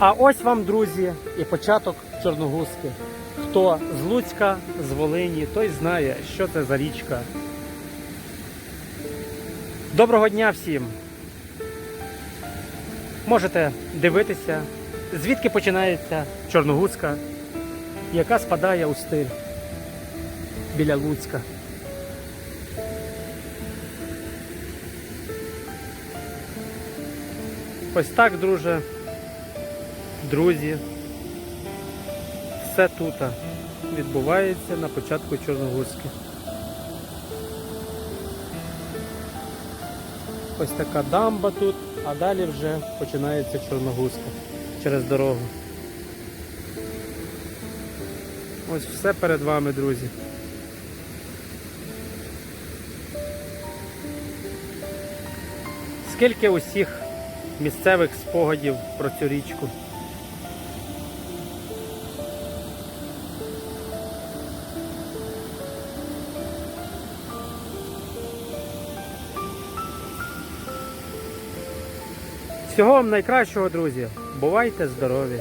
А ось вам, друзі, і початок Чорногузки. Хто з Луцька, з Волині, той знає, що це за річка. Доброго дня всім! Можете дивитися, звідки починається Чорногузка, яка спадає у стиль біля Луцька. Ось так, друже, друзі, все тут відбувається на початку Чорногузки. Ось така дамба тут, а далі вже починається Чорногузка через дорогу. Ось все перед вами, друзі. Скільки усіх місцевих спогадів про цю річку. Всього вам найкращого, друзі. Бувайте здорові!